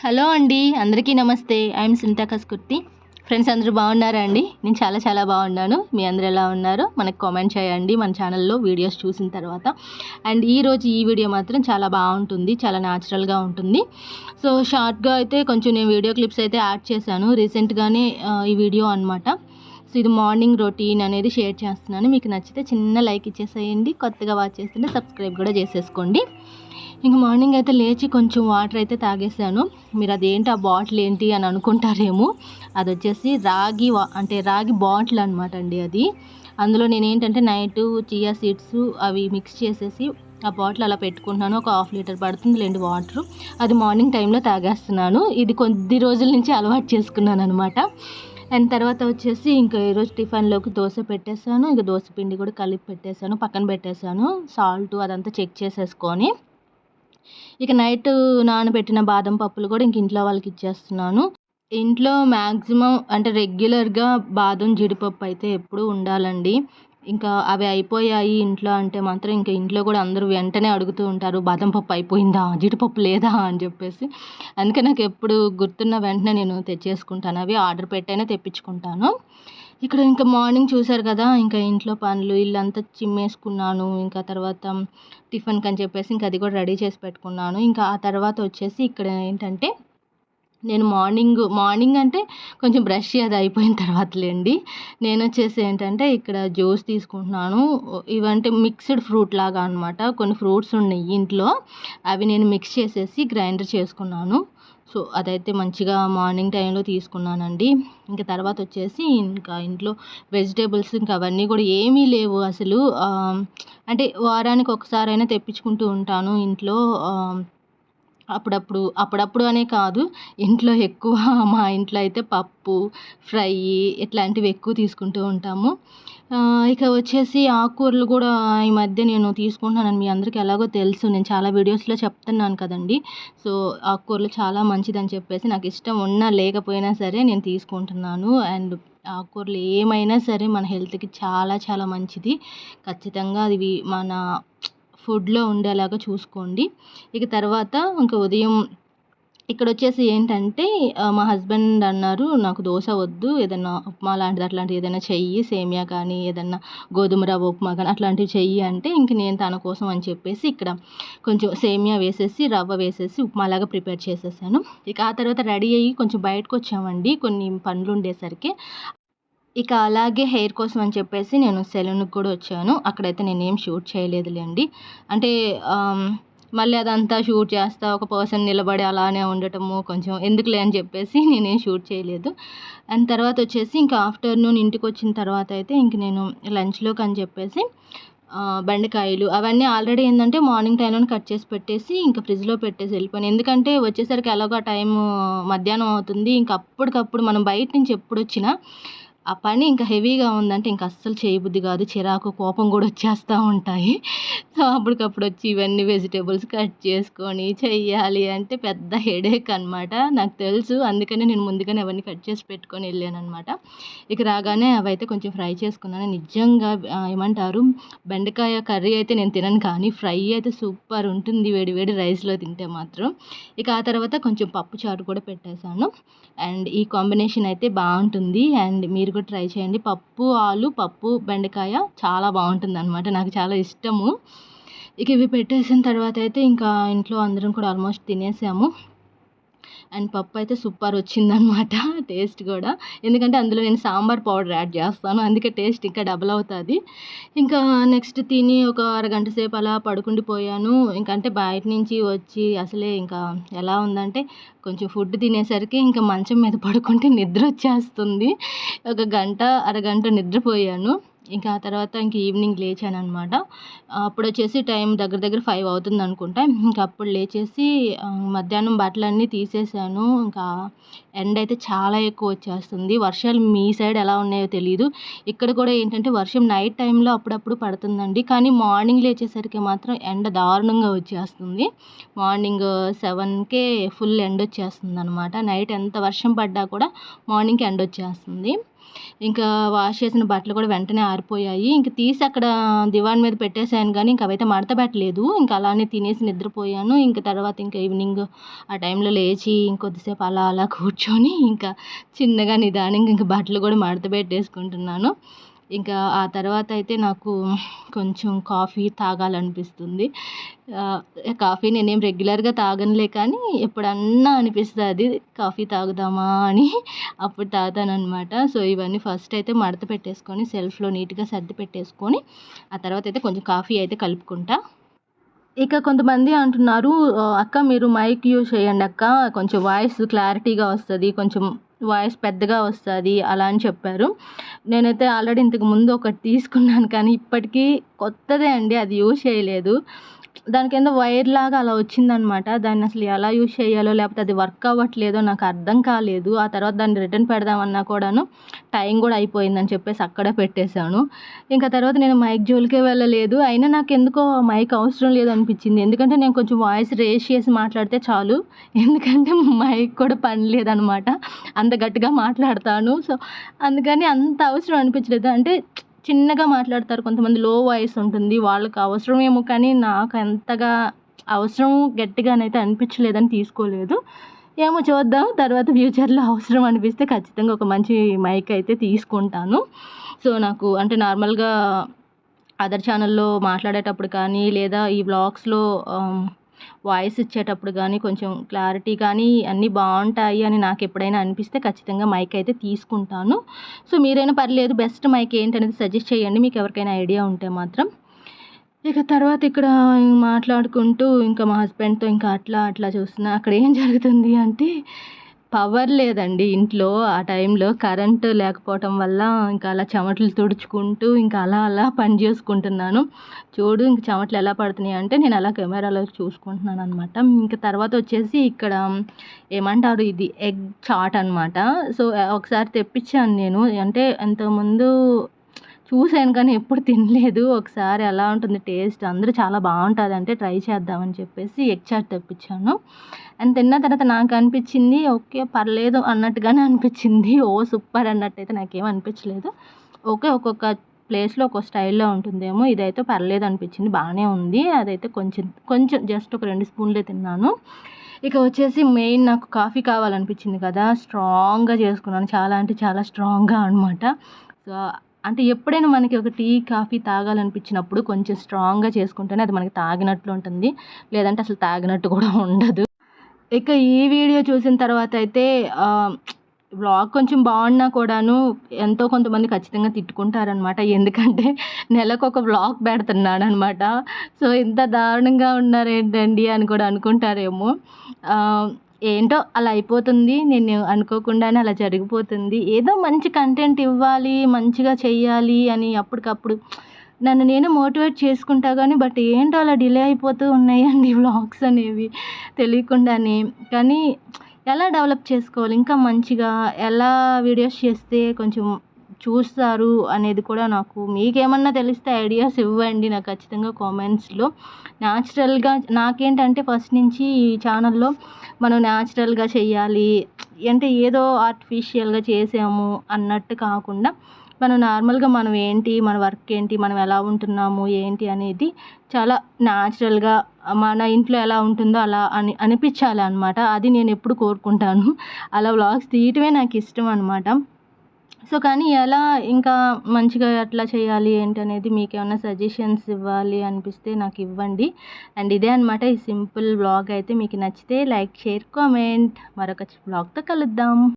Hello అండి అందరికీ నమస్తే. ఐఎమ్ సునీతా కస్కుర్తి. ఫ్రెండ్స్ అందరూ బాగున్నారా అండి? నేను చాలా చాలా బాగున్నాను. మీ అందరూ ఎలా ఉన్నారో మనకు కామెంట్ చేయండి. మన ఛానల్లో వీడియోస్ చూసిన తర్వాత. అండ్ ఈరోజు ఈ వీడియో మాత్రం చాలా బాగుంటుంది. చాలా న్యాచురల్గా ఉంటుంది. సో షార్ట్గా అయితే కొంచెం నేను వీడియో క్లిప్స్ అయితే యాడ్ చేశాను. రీసెంట్గానే ఈ వీడియో అనమాట సో ఇది మార్నింగ్ రొటీన్ అనేది షేర్ చేస్తున్నాను. మీకు నచ్చితే చిన్న లైక్ ఇచ్చేసేయండి. కొత్తగా వాచ్ చేస్తుంటే సబ్స్క్రైబ్ కూడా చేసేసుకోండి. ఇంక మార్నింగ్ అయితే లేచి కొంచెం వాటర్ అయితే తాగేసాను. మీరు అదేంటి ఆ బాటిల్ ఏంటి అని అనుకుంటారేమో. అది వచ్చేసి రాగి అంటే రాగి బాటిల్ అనమాట అండి అది. అందులో నేను ఏంటంటే నైట్ చియా సీడ్స్ అవి మిక్స్ చేసేసి ఆ బాటిల్ అలా పెట్టుకుంటున్నాను. ఒక హాఫ్ లీటర్ పడుతుంది లేండి వాటర్. అది మార్నింగ్ టైంలో తాగేస్తున్నాను. ఇది కొద్ది రోజుల నుంచి అలవాటు చేసుకున్నాను అనమాట అండ్ తర్వాత వచ్చేసి ఇంకా ఈరోజు టిఫిన్లోకి దోశ పెట్టేశాను. ఇంకా దోశ పిండి కూడా కలిపి పెట్టేశాను. పక్కన పెట్టేశాను. సాల్ట్ అదంతా చెక్ చేసేసుకొని ఇక నైట్ నానబెట్టిన బాదం పప్పులు కూడా ఇంక ఇంట్లో వాళ్ళకి ఇచ్చేస్తున్నాను. ఇంట్లో మ్యాక్సిమం అంటే రెగ్యులర్గా బాదం జీడిపప్పు అయితే ఎప్పుడూ ఉండాలండి. ఇంకా అవి అయిపోయాయి ఇంట్లో అంటే మాత్రం ఇంకా ఇంట్లో కూడా అందరూ వెంటనే అడుగుతూ ఉంటారు బాదం పప్పు అయిపోయిందా? జీడిపప్పు లేదా? అని చెప్పేసి. అందుకే నాకు ఎప్పుడు గుర్తున్న వెంటనే నేను తెచ్చేసుకుంటాను. అవి ఆర్డర్ పెట్టైనా తెప్పించుకుంటాను. ఇక్కడ ఇంకా మార్నింగ్ చూశారు కదా ఇంకా ఇంట్లో పనులు ఇల్లంతా చిమ్మేసుకున్నాను ఇంకా తర్వాత టిఫిన్కి అని చెప్పేసి ఇంకా అది కూడా రెడీ చేసి పెట్టుకున్నాను. ఇంకా ఆ తర్వాత వచ్చేసి ఇక్కడ ఏంటంటే నేను మార్నింగ్ మార్నింగ్ అంటే కొంచెం బ్రష్ అది అయిపోయిన తర్వాతలేండి నేను వచ్చేసి ఏంటంటే ఇక్కడ జ్యూస్ తీసుకుంటున్నాను. ఇవంటే మిక్స్డ్ ఫ్రూట్ లాగా అనమాట కొన్ని ఫ్రూట్స్ ఉన్నాయి ఇంట్లో. అవి నేను మిక్స్ చేసేసి గ్రైండర్ చేసుకున్నాను. సో అదైతే మంచిగా మార్నింగ్ టైంలో తీసుకున్నానండి. ఇంకా తర్వాత వచ్చేసి ఇంకా ఇంట్లో వెజిటేబుల్స్ ఇంకా అవన్నీ కూడా ఏమీ లేవు అసలు. అంటే వారానికి ఒకసారైనా తెప్పించుకుంటూ ఉంటాను ఇంట్లో. అప్పుడప్పుడు అప్పుడప్పుడు అనే కాదు. ఇంట్లో ఎక్కువ మా ఇంట్లో అయితే పప్పు ఫ్రై ఇట్లాంటివి ఎక్కువ తీసుకుంటూ ఉంటాము. ఇక వచ్చేసి ఆకుకూరలు కూడా ఈ మధ్య నేను తీసుకుంటున్నాను మీ అందరికీ ఎలాగో తెలుసు. నేను చాలా వీడియోస్లో చెప్తున్నాను కదండి. సో ఆకుకూరలు చాలా మంచిదని చెప్పేసి నాకు ఇష్టం ఉన్నా లేకపోయినా సరే నేను తీసుకుంటున్నాను. అండ్ ఆకుకూరలు ఏమైనా సరే మన హెల్త్కి చాలా చాలా మంచిది. ఖచ్చితంగా అది మన ఫుడ్లో ఉండేలాగా చూసుకోండి. ఇక తర్వాత ఇంకా ఉదయం ఇక్కడ వచ్చేసి ఏంటంటే మా హస్బెండ్ అన్నారు నాకు దోశ వద్దు ఏదన్నా ఉప్మా లాంటిది అట్లాంటిది ఏదైనా చెయ్యి సేమియా కానీ ఏదన్నా గోధుమ రవ్వ ఉప్మా కానీ అట్లాంటివి చెయ్యి అంటే ఇంక నేను తన కోసం అని చెప్పేసి ఇక్కడ కొంచెం సేమియా వేసేసి రవ్వ వేసేసి ఉప్మాలాగా ప్రిపేర్ చేసేసాను. ఇక ఆ తర్వాత రెడీ అయ్యి కొంచెం బయటకు వచ్చామండి కొన్ని పనులు ఉండేసరికి ఇక అలాగే హెయిర్ కోసం అని చెప్పేసి నేను సెలూన్కి కూడా వచ్చాను. అక్కడైతే నేనేం షూట్ చేయలేదులేండి. అంటే మళ్ళీ అదంతా షూట్ చేస్తా ఒక పర్సన్ నిలబడి అలానే ఉండటము కొంచెం ఎందుకులే అని చెప్పేసి నేనేం షూట్ చేయలేదు. అండ్ తర్వాత వచ్చేసి ఇంకా ఆఫ్టర్నూన్ ఇంటికి వచ్చిన తర్వాత అయితే ఇంక నేను లంచ్లోకి అని చెప్పేసి బెండకాయలు అవన్నీ ఆల్రెడీ ఏంటంటే మార్నింగ్ టైంలోనే కట్ చేసి పెట్టేసి ఇంకా ఫ్రిడ్జ్లో పెట్టేసి వెళ్ళిపోయాను. ఎందుకంటే వచ్చేసరికి ఎలాగో టైం మధ్యాహ్నం అవుతుంది. ఇంకా అప్పటికప్పుడు మనం బయట నుంచి ఎప్పుడు వచ్చినా ఆ పని ఇంకా హెవీగా ఉందంటే ఇంకా అస్సలు చేయబుద్ధి కాదు. చిరాకు కోపం కూడా వచ్చేస్తూ ఉంటాయి. సో అప్పటికప్పుడు వచ్చి ఇవన్నీ వెజిటేబుల్స్ కట్ చేసుకొని చెయ్యాలి అంటే పెద్ద హెడేక్ అనమాట నాకు తెలుసు. అందుకనే నేను ముందుగానే అవన్నీ కట్ చేసి పెట్టుకొని వెళ్ళాను అనమాట ఇక రాగానే అవైతే కొంచెం ఫ్రై చేసుకున్నాను. నిజంగా ఏమంటారు? బెండకాయ కర్రీ అయితే నేను తినను కానీ ఫ్రై అయితే సూపర్ ఉంటుంది. వేడి వేడి రైస్లో తింటే మాత్రం. ఇక ఆ తర్వాత కొంచెం పప్పు చారు కూడా పెట్టేశాను. అండ్ ఈ కాంబినేషన్ అయితే బాగుంటుంది. అండ్ మీరు కూడా ట్రై చేయండి. పప్పు ఆలు పప్పు బెండకాయ చాలా బాగుంటుంది అనమాట నాకు చాలా ఇష్టము. ఇక ఇవి పెట్టేసిన తర్వాత అయితే ఇంకా ఇంట్లో అందరం కూడా ఆల్మోస్ట్ తినేసాము. అండ్ పప్పు అయితే సూపర్ వచ్చిందనమాట టేస్ట్ కూడా. ఎందుకంటే అందులో నేను సాంబార్ పౌడర్ యాడ్ చేస్తాను అందుకే టేస్ట్ ఇంకా డబుల్ అవుతుంది. ఇంకా నెక్స్ట్ తిని ఒక అరగంట సేపు అలా పడుకుండిపోయాను ఇంకంటే అంటే బయట నుంచి వచ్చి అసలే ఇంకా ఎలా ఉందంటే కొంచెం ఫుడ్ తినేసరికి ఇంకా మంచం మీద పడుకుంటే నిద్ర వచ్చేస్తుంది. ఒక గంట అరగంట నిద్రపోయాను. ఇంకా ఆ తర్వాత ఇంక ఈవినింగ్ లేచాను అనమాట అప్పుడు వచ్చేసి టైం దగ్గర దగ్గర ఫైవ్ అవుతుంది అనుకుంటా ఇంకా అప్పుడు లేచేసి మధ్యాహ్నం బట్టలన్నీ తీసేసాను. ఇంకా ఎండ అయితే చాలా ఎక్కువ వచ్చేస్తుంది. వర్షాలు మీ సైడ్ ఎలా ఉన్నాయో తెలియదు ఇక్కడ కూడా ఏంటంటే వర్షం నైట్ టైంలో అప్పుడప్పుడు పడుతుందండి. కానీ మార్నింగ్ లేచేసరికి మాత్రం ఎండ దారుణంగా వచ్చేస్తుంది. మార్నింగ్ సెవెన్కే ఫుల్ ఎండ వచ్చేస్తుంది అనమాట నైట్ ఎంత వర్షం పడ్డా కూడా మార్నింగ్కి ఎండ వచ్చేస్తుంది ఇంకా వాష్ చేసిన బట్టలు కూడా వెంటనే ఆరిపోయాయి. ఇంక తీసి అక్కడ దివాన్ మీద పెట్టేశాను కానీ ఇంక అవైతే మడత పెట్టలేదు. ఇంకా అలానే తినేసి నిద్రపోయాను. ఇంక తర్వాత ఇంకా ఈవినింగ్ ఆ టైంలో లేచి ఇంకొద్దిసేపు అలా అలా కూర్చొని ఇంకా చిన్నగా నిదానంగా ఇంకా బట్టలు కూడా మడత పెట్టేసుకుంటున్నాను. ఇంకా ఆ తర్వాత అయితే నాకు కొంచెం కాఫీ తాగాలనిపిస్తుంది. కాఫీ నేనేం రెగ్యులర్గా తాగనులే కానీ ఎప్పుడన్నా అనిపిస్తుంది కాఫీ తాగుదామా అని అప్పుడు తాగుతానమాట సో ఇవన్నీ ఫస్ట్ అయితే మడత పెట్టేసుకొని సెల్ఫ్లో నీట్గా సర్ది పెట్టేసుకొని ఆ తర్వాత అయితే కొంచెం కాఫీ అయితే కలుపుకుంటా. ఇక కొంతమంది అంటున్నారు అక్క మీరు మైక్ యూజ్ చేయండి అక్క. కొంచెం వాయిస్ క్లారిటీగా వస్తుంది. కొంచెం వాయిస్ పెద్దగా వస్తుంది అలా అని చెప్పారు. నేనైతే ఆల్రెడీ ఇంతకు ముందు ఒకటి తీసుకున్నాను కానీ ఇప్పటికీ కొత్తదే అండి అది యూజ్ చేయలేదు. దాని కింద వైర్ లాగా అలా వచ్చిందనమాట. దాన్ని అసలు ఎలా యూజ్ చేయాలో లేకపోతే అది వర్క్ అవ్వట్లేదో నాకు అర్థం కాలేదు. ఆ తర్వాత దాన్ని రిటర్న్ పెడదామన్నా కూడాను టైం కూడా అయిపోయిందని చెప్పేసి అక్కడే పెట్టేశాను. ఇంకా తర్వాత నేను మైక్ జోలికే వెళ్ళలేదు. అయినా నాకు ఎందుకో మైక్ అవసరం లేదు అనిపించింది. ఎందుకంటే నేను కొంచెం వాయిస్ రేస్ చేసి మాట్లాడితే చాలు. ఎందుకంటే మైక్ కూడా పని లేదనమాట. అంత గట్టిగా మాట్లాడతాను. సో అందుకని అంత అవసరం అనిపించలేదు. అంటే చిన్నగా మాట్లాడతారు. కొంతమంది లో వాయిస్ ఉంటుంది. వాళ్ళకి అవసరమేమో కానీ నాకు అంతగా అవసరం గట్టిగానైతే అనిపించలేదని తీసుకోలేదు. ఏమో చూద్దాం. తర్వాత ఫ్యూచర్లో అవసరం అనిపిస్తే ఖచ్చితంగా ఒక మంచి మైక్ అయితే తీసుకుంటాను. సో నాకు అంటే నార్మల్గా అదర్ ఛానల్లో మాట్లాడేటప్పుడు కానీ లేదా ఈ వ్లాగ్స్లో వాయిస్ ఇచ్చేటప్పుడు కానీ కొంచెం క్లారిటీ కానీ అన్నీ బాగుంటాయి అని నాకు ఎప్పుడైనా అనిపిస్తే ఖచ్చితంగా మైక్ అయితే తీసుకుంటాను. సో మీరైనా పర్లేదు బెస్ట్ మైక్ ఏంటనేది సజెస్ట్ చేయండి. మీకు ఎవరికైనా ఐడియా ఉంటే మాత్రం. ఇక తర్వాత ఇక్కడ మాట్లాడుకుంటూ ఇంకా మా హస్బెండ్తో ఇంకా అట్లా అట్లా చూస్తున్నా. అక్కడ ఏం జరుగుతుంది అంటే పవర్ లేదండి ఇంట్లో ఆ టైంలో కరెంటు లేకపోవటం వల్ల ఇంకా అలా చెమటలు తుడుచుకుంటూ ఇంకా అలా అలా పని చేసుకుంటున్నాను. చూడు ఇంక చెమటలు ఎలా పడుతున్నాయి అంటే నేను అలా కెమెరాలో చూసుకుంటున్నాను అనమాట ఇంకా తర్వాత వచ్చేసి ఇక్కడ ఏమంటారు ఇది ఎగ్ చాట్ అనమాట సో ఒకసారి తెప్పించాను నేను. అంటే ఇంతకుముందు చూశాను కానీ ఎప్పుడు తినలేదు. ఒకసారి ఎలా ఉంటుంది టేస్ట్. అందరూ చాలా బాగుంటుంది అంటే ట్రై చేద్దామని చెప్పేసి ఎగ్ చాట్ తెప్పించాను. అండ్ తిన్న తర్వాత నాకు అనిపించింది ఓకే పర్లేదు అన్నట్టుగానే అనిపించింది. ఓ సూపర్ అన్నట్టయితే నాకేం అనిపించలేదు. ఓకే ఒక్కొక్క ప్లేస్లో ఒక్కొక్క స్టైల్లో ఉంటుందేమో ఇదైతే పర్లేదు అనిపించింది. బాగానే ఉంది. అదైతే కొంచెం కొంచెం జస్ట్ ఒక రెండు స్పూన్లే తిన్నాను. ఇక వచ్చేసి మెయిన్ నాకు కాఫీ కావాలనిపించింది కదా. స్ట్రాంగ్గా చేసుకున్నాను. చాలా అంటే చాలా స్ట్రాంగ్గా అనమాట సో అంటే ఎప్పుడైనా మనకి ఒక టీ కాఫీ తాగాలనిపించినప్పుడు కొంచెం స్ట్రాంగ్గా చేసుకుంటేనే అది మనకి తాగినట్లు ఉంటుంది. లేదంటే అసలు తాగినట్టు కూడా ఉండదు. ఇక ఈ వీడియో చూసిన తర్వాత అయితే వ్లాగ్ కొంచెం బాగున్నా కూడాను ఎంతో కొంతమంది ఖచ్చితంగా తిట్టుకుంటారనమాట ఎందుకంటే నెలకు ఒక వ్లాగ్ పెడుతున్నాడు అనమాట సో ఇంత దారుణంగా ఉన్నారేంటండి అని కూడా అనుకుంటారేమో. ఏంటో అలా అయిపోతుంది. నేను అనుకోకుండానే అలా జరిగిపోతుంది. ఏదో మంచి కంటెంట్ ఇవ్వాలి మంచిగా చెయ్యాలి అని అప్పటికప్పుడు. నన్ను నేను మోటివేట్ చేసుకుంటా కానీ బట్ ఏంటో అలా డిలే అయిపోతూ ఉన్నాయండి వ్లాగ్స్ అనేవి తెలియకుండానే. కానీ ఎలా డెవలప్ చేసుకోవాలి? ఇంకా మంచిగా ఎలా వీడియోస్ చేస్తే కొంచెం చూస్తారు అనేది కూడా నాకు మీకేమన్నా తెలిస్తే ఐడియాస్ ఇవ్వండి నాకు ఖచ్చితంగా కామెంట్స్లో న్యాచురల్గా నాకేంటంటే ఫస్ట్ నుంచి ఈ ఛానల్లో మనం న్యాచురల్గా చేయాలి అంటే ఏదో ఆర్టిఫిషియల్గా చేసాము అన్నట్టు కాకుండా మనం నార్మల్గా మనం ఏంటి మన వర్క్ ఏంటి మనం ఎలా ఉంటున్నాము ఏంటి అనేది చాలా న్యాచురల్గా మన ఇంట్లో ఎలా ఉంటుందో అలా అని అనిపించాలి అనమాట అది నేను ఎప్పుడు కోరుకుంటాను. అలా వ్లాగ్స్ తీయటమే నాకు ఇష్టం అనమాట సో కానీ ఎలా ఇంకా మంచిగా అట్లా చేయాలి ఏంటి అనేది మీకు ఏమైనా సజెషన్స్ ఇవ్వాలి అనిపిస్తే నాకు ఇవ్వండి. అండ్ ఇదే అనమాట ఈ సింపుల్ బ్లాగ్ అయితే మీకు నచ్చితే లైక్ షేర్ కామెంట్. మరొక బ్లాగ్తో కలుద్దాం.